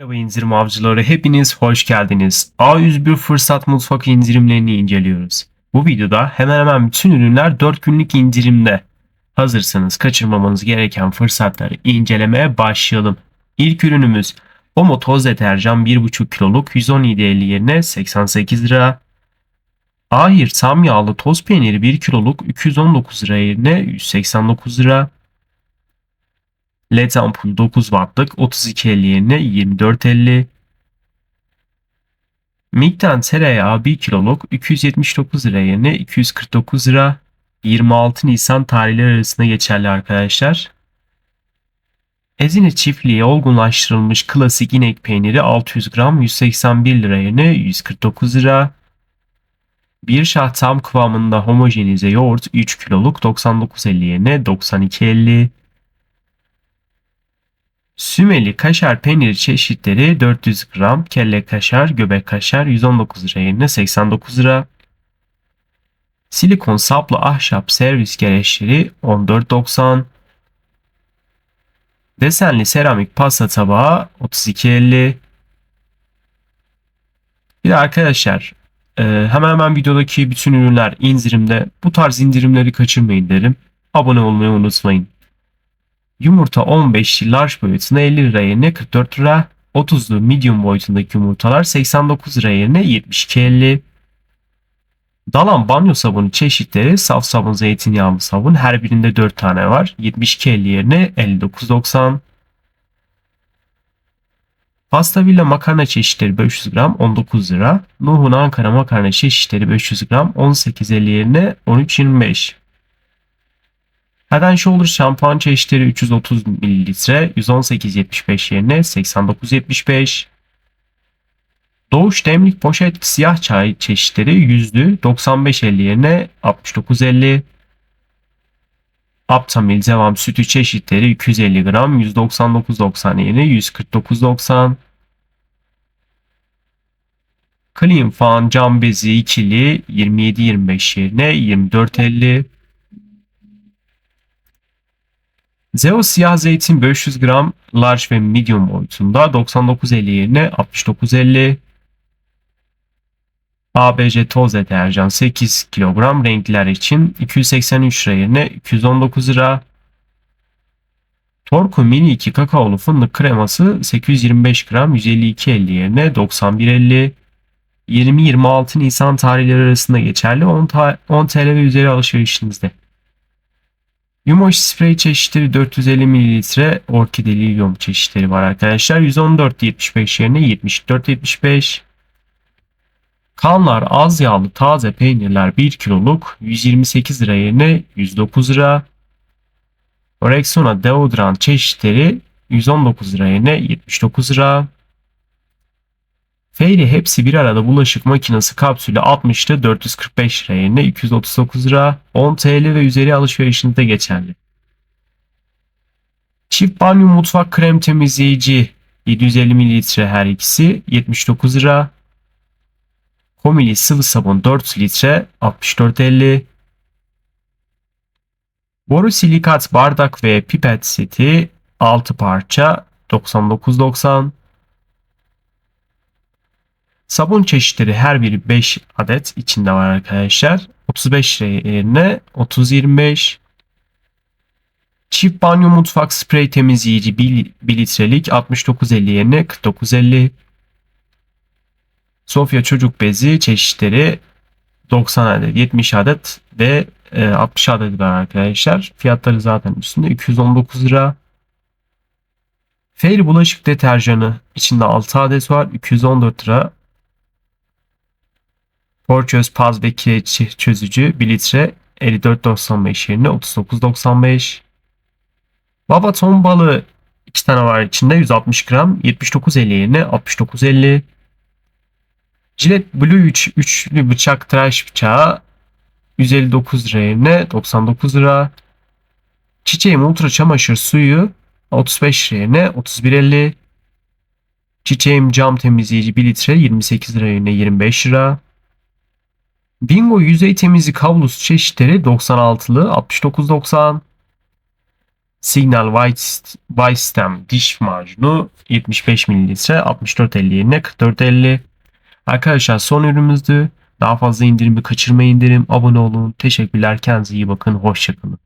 Merhaba indirim avcıları hepiniz hoş geldiniz. A101 fırsat mutfak indirimlerini inceliyoruz. Bu videoda hemen hemen bütün ürünler 4 günlük indirimde. Hazırsanız kaçırmamanız gereken fırsatları incelemeye başlayalım. İlk ürünümüz Omo toz deterjan 1,5 kiloluk 117.50 yerine 88 lira. Ahir tam yağlı toz peyniri 1 kiloluk 219 lira yerine 189 lira. LED ampul 9 wattlık 32.50 yerine 24.50. Mikten tereyağı 1 kiloluk 279 lira yerine 249 lira. 26 Nisan tarihleri arasında geçerli arkadaşlar. Ezine çiftliği olgunlaştırılmış klasik inek peyniri 600 gram 181 lira yerine 149 lira. Bir şah tam kıvamında homojenize yoğurt 3 kiloluk 99.50 yerine 92.50. Sümeli kaşar peyniri çeşitleri 400 gram, kelle kaşar, göbek kaşar 119 lira yerine 89 lira. Silikon saplı ahşap servis gereçleri 14.90. Desenli seramik pasta tabağı 32.50. Bir de arkadaşlar e, hemen hemen videodaki bütün ürünler indirimde. Bu tarz indirimleri kaçırmayın derim. Abone olmayı unutmayın. Yumurta 15 large boyutunda 50 lira yerine 44 lira. 30'lu medium boyutundaki yumurtalar 89 lira yerine 72.50. Dalan banyo sabunu çeşitleri saf sabun zeytinyağlı sabun her birinde 4 tane var. 72.50 yerine 59.90. Pasta villa makarna çeşitleri 500 gram 19 lira. Nuhun Ankara makarna çeşitleri 500 gram 18.50 yerine 13.25. Head and Shoulders şampuan çeşitleri 330 ml 118.75 yerine 89.75. Doğuş demlik poşet siyah çay çeşitleri yüzlü 95.50 yerine 69.50. Aptamil devam sütü çeşitleri 250 gram 199.90 yerine 149.90. Clean Fan cam bezi ikili 27.25 yerine 24.50. Zeo siyah zeytin 500 gram large ve medium boyutunda 99.50 yerine 69.50. ABC toz deterjan 8 kilogram renkler için 283 lira yerine 219 lira. Torku mini 2 kakaolu fındık kreması 825 gram 152.50 yerine 91.50. 20-26 Nisan tarihleri arasında geçerli 10, 10 TL ve üzeri alışverişinizde. Yumoş sprey çeşitleri 450 ml orkideli yum çeşitleri var arkadaşlar. 114.75 yerine 74.75. Kanlar az yağlı taze peynirler 1 kiloluk 128 lira yerine 109 lira. Rexona deodorant çeşitleri 119 lira yerine 79 lira. Fairy hepsi bir arada bulaşık makinesi kapsülü 60'ta 445 lira yerine 239 lira 10 TL ve üzeri alışverişinde geçerli. Çift banyo mutfak krem temizleyici 750 ml her ikisi 79 lira. Komili sıvı sabun 4 litre 64.50. Boru silikat bardak ve pipet seti 6 parça 99.90. Sabun çeşitleri her biri 5 adet içinde var arkadaşlar. 35 lira yerine 30-25. Çift banyo mutfak sprey temizleyici 1, 1 litrelik 69.50 yerine 49.50. Sofya çocuk bezi çeşitleri 90 adet, 70 adet ve 60 adet var arkadaşlar. Fiyatları zaten üstünde 219 lira. Fairy bulaşık deterjanı içinde 6 adet var. 214 lira. Porçöz paz ve kireç çözücü 1 litre 54.95 yerine 39.95. Baba ton balığı 2 tane var içinde 160 gram 79.50 yerine 69.50. Gillette Blue 3 üçlü bıçak tıraş bıçağı 159 lira yerine 99 lira. Çiçeğim ultra çamaşır suyu 35 lira yerine 31.50. Çiçeğim cam temizleyici 1 litre 28 lira yerine 25 lira. Bingo yüzey temizlik havlusu çeşitleri 96'lı 69.90. Signal White, White Stem diş macunu 75 ml 64.50 yerine 44.50. Arkadaşlar son ürünümüzdü. Daha fazla indirimi kaçırmayın derim. Abone olun. Teşekkürler. Kendinize iyi bakın. Hoşçakalın.